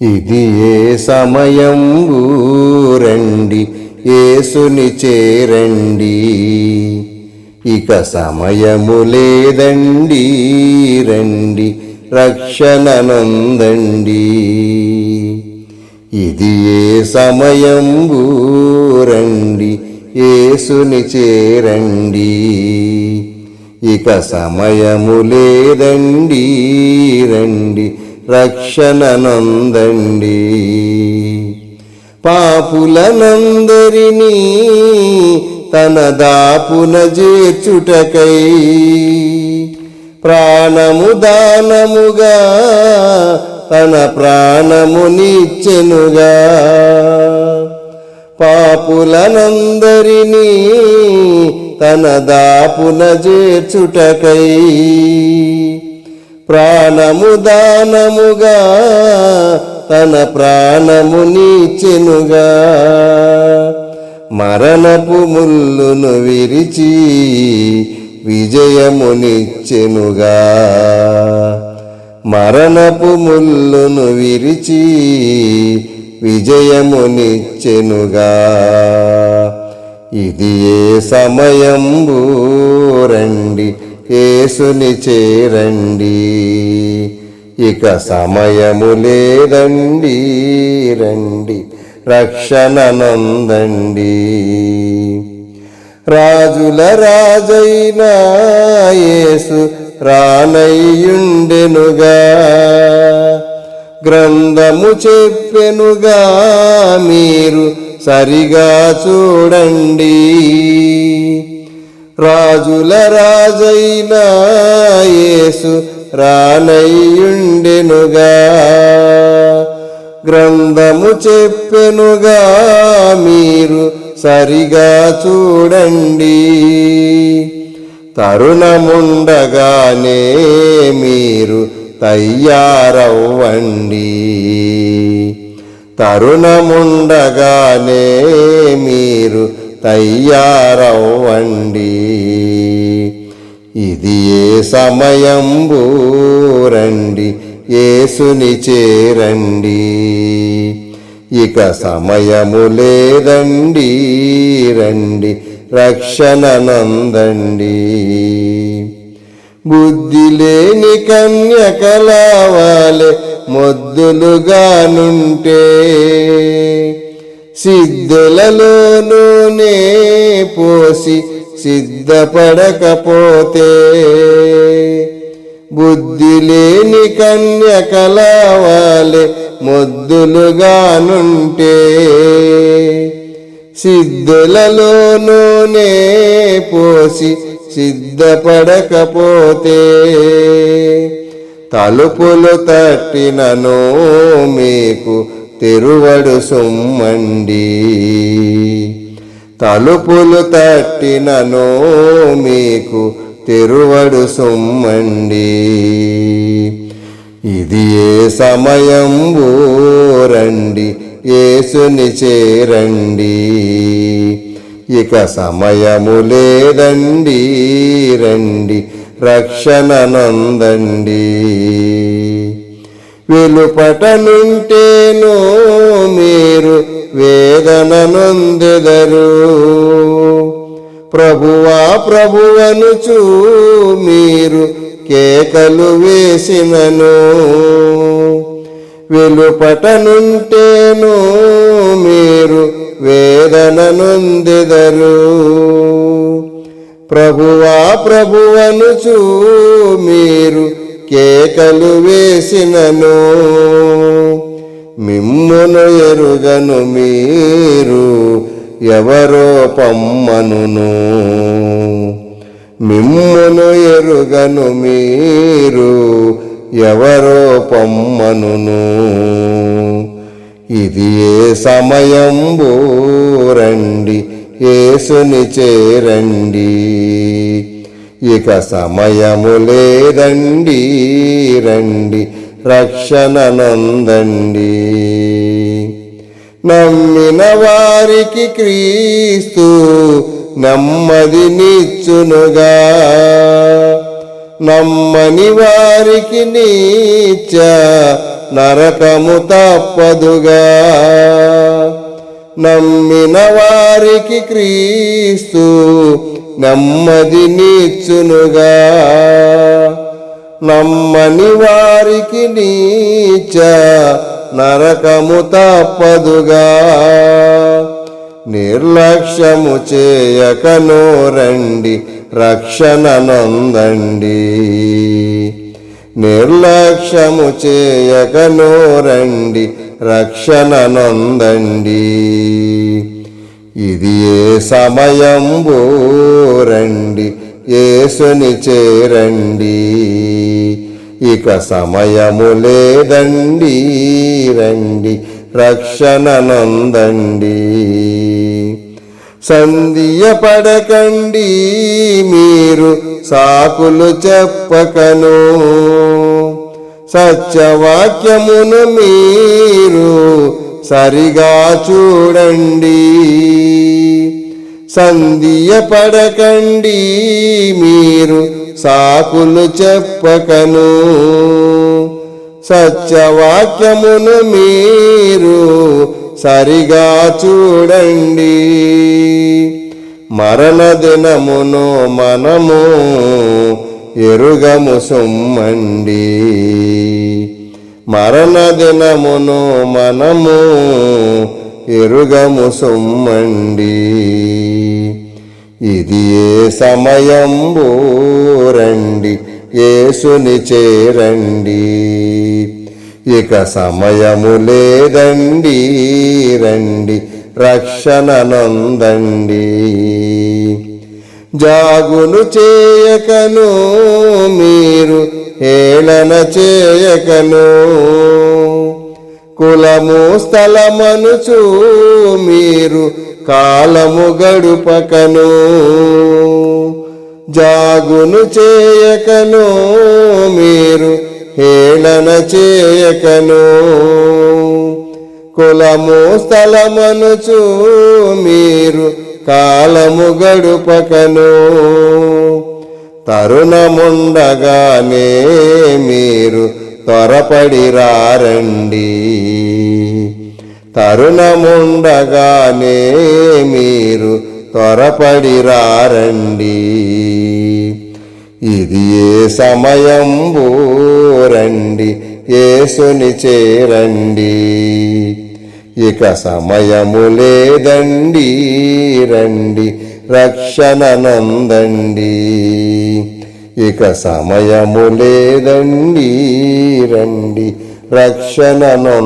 ఇది ఏ సమయం ఊరండి? ఏసుని చేరండి. ఇక సమయము లేదండి రండి రక్షణ నందండి. ఇది ఏ సమయం ఊరండి? ఏసుని చేరండి. ఇక సమయము లేదండి రండి రక్షణనందండి. పాపులనందరినీ తన దాపున చేర్చుటకై ప్రాణము దానముగా తన ప్రాణమునిచ్చెనుగా పాపులనందరినీ తన దాపున చేర్చుటకై ప్రాణము దానముగా తన ప్రాణము నీచెనుగా. మరణపు ముల్లును విరిచి విజయమునిచ్చెనుగా. మరణపు ముల్లును విరిచి విజయమునిచ్చెనుగా. ఇది ఏ సమయంబు రండి. ఏసుని చేరండి. ఇక సమయము లేదండి. రండి. రక్షణ నందండి. రాజుల రాజైన యేసు రానయ్యుండెనుగా. గ్రంథము చెప్పెనుగా మీరు సరిగా చూడండి. రాజుల రాజైన యేసు రానయ్యుండెనుగా. గ్రంథము చెప్పెనుగా మీరు సరిగా చూడండి. తరుణముండగానే మీరు తయ్యారవ్వండి. తరుణముండగానే మీరు తయ్యారవ్వండి ఇది ఏ సమయంబు రండి ఏసుని చేరండి. ఇక సమయము లేదండి రండి రక్షణ నందండి. బుద్ధి లేని కన్యకలావాలే మొద్దులుగానుంటే. సిద్ధులలోనూనే పోసి సిద్ధపడకపోతే బుద్ధి లేని కన్యకలావాలే మొద్దులుగానుంటే సిద్ధులలోనూనే పోసి సిద్ధపడకపోతే తలుపులు తట్టినను మీకు తెరువడు సుమ్మండి. తలుపులు తట్టినను మీకు తెరువడు సుమ్మండి. ఇది ఏ సమయం ఊరండి ఏసుని చేరండి. ఇక సమయము లేదండి రండి రక్షణ నందండి. వెలుపట నుంటేనో మీరు వేదన నొందెదరు ప్రభువా ప్రభువనుచు మీరు కేకలు వేసినను. వెలుపటనుంటేనో మీరు వేదన నొందెదరు ప్రభువా ప్రభువనుచు మీరు కేకలు వేసినను మిమ్మును ఎరుగను మీరు ఎవరో పమ్మనును. మిమ్మును ఎరుగను మీరు ఎవరో పమ్మనును. ఇది ఏ సమయంబు రండి ఏసుని చేరండి. ఇక సమయము లేదండి రండి రక్షణ నందండి. నమ్మిన వారికి క్రీస్తు నెమ్మది నిచ్చునుగా నమ్మని వారికి నీచ నరకము తప్పదుగా. నమ్మిన వారికి క్రీస్తు నెమ్మది నీచునుగా. నమ్మని వారికి నీచ నరకము తప్పదుగా. నిర్లక్ష్యము చేయక నోరండి రక్షణ నొందండి. నిర్లక్ష్యము చేయక రండి రక్షణ నొందండి. ఇది ఏ సమయంబు రండి ఏసుని చేరండి. ఇక సమయము లేదండి రండి రక్షణ నందండి. సంధియపడకండి మీరు సాకులు చెప్పకను. సత్యవాక్యమును మీరు సరిగా చూడండి. సంధియ పడకండి మీరు సాకులు చెప్పకను. సత్యవాక్యమును మీరు సరిగా చూడండి. మరణ దినమును మనము ఎరుగము సుమ్మండి. మరణ దినమును మనము ఎరుగము సుమ్మండి. ఇది ఏ సమయంబు రండి ఏసుని చేరండి. ఇక సమయము లేదండి రండి రక్షణ నొందండి. జాగును చేయకను మీరు హేళన చేయకను. కులము స్థలమనుచు మీరు కాలము గడుపకను. జాగును చేయకను మీరు హేళన చేయకను. కులము స్థలమనుచు మీరు కాలము గడుపకను. తరుణముండగానే మీరు త్వరపడి రారండి తరుణముండగానే మీరు త్వరపడి రారండి ఇది ఏ సమయం రండి ఏసుని చేరండి. ఇక సమయము లేదండి రండి రక్షణనందండి. ఇక సమయము లేదండి రండి రక్షణనందండి.